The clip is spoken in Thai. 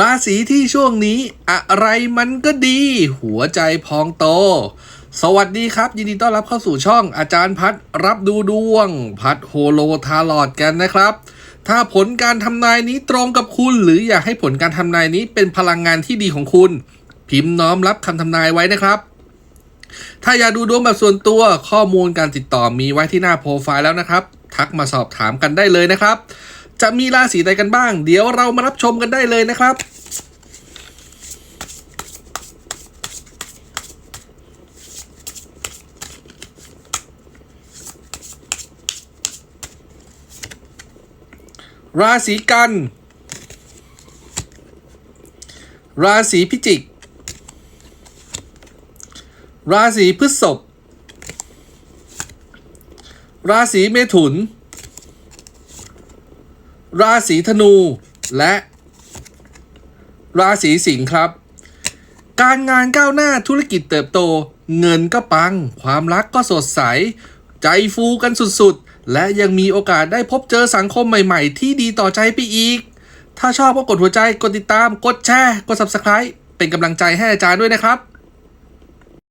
ราศีที่ช่วงนี้อะไรมันก็ดี หัวใจพองโต สวัสดีครับ ยินดีต้อนรับเข้าสู่ช่องอาจารย์พัดรับดูดวง พัดโฮโลทาลอดกันนะครับ ถ้าผลการทำนายนี้ตรงกับคุณ หรืออยากให้ผลการทำนายนี้เป็นพลังงานที่ดีของคุณ พิมพ์น้อมรับคำทำนายไว้นะครับ ถ้าอยากดูดวงแบบส่วนตัวข้อมูลการติดต่อมีไว้ที่หน้าโปรไฟล์แล้วนะครับ ทักมาสอบถามกันได้เลยนะครับ จะมีราศีใดกันบ้าง เดี๋ยวเรามารับชมกันได้เลยนะครับราศีกัน ราศีพิจิก ราศีพฤษภ ราศีเมถุน ราศีธนูและราศีสิงห์ครับ การงานก้าวหน้าธุรกิจเติบโต เงินก็ปัง ความรักก็สดใส ใจฟูกันสุดๆ และยังมีโอกาสได้พบเจอสังคมใหม่ ๆ ที่ดีต่อใจไปอีก ถ้าชอบก็กดหัวใจ กดติดตาม กดแชร์ กด Subscribe เป็นกำลังใจให้อาจารย์ด้วยนะครับ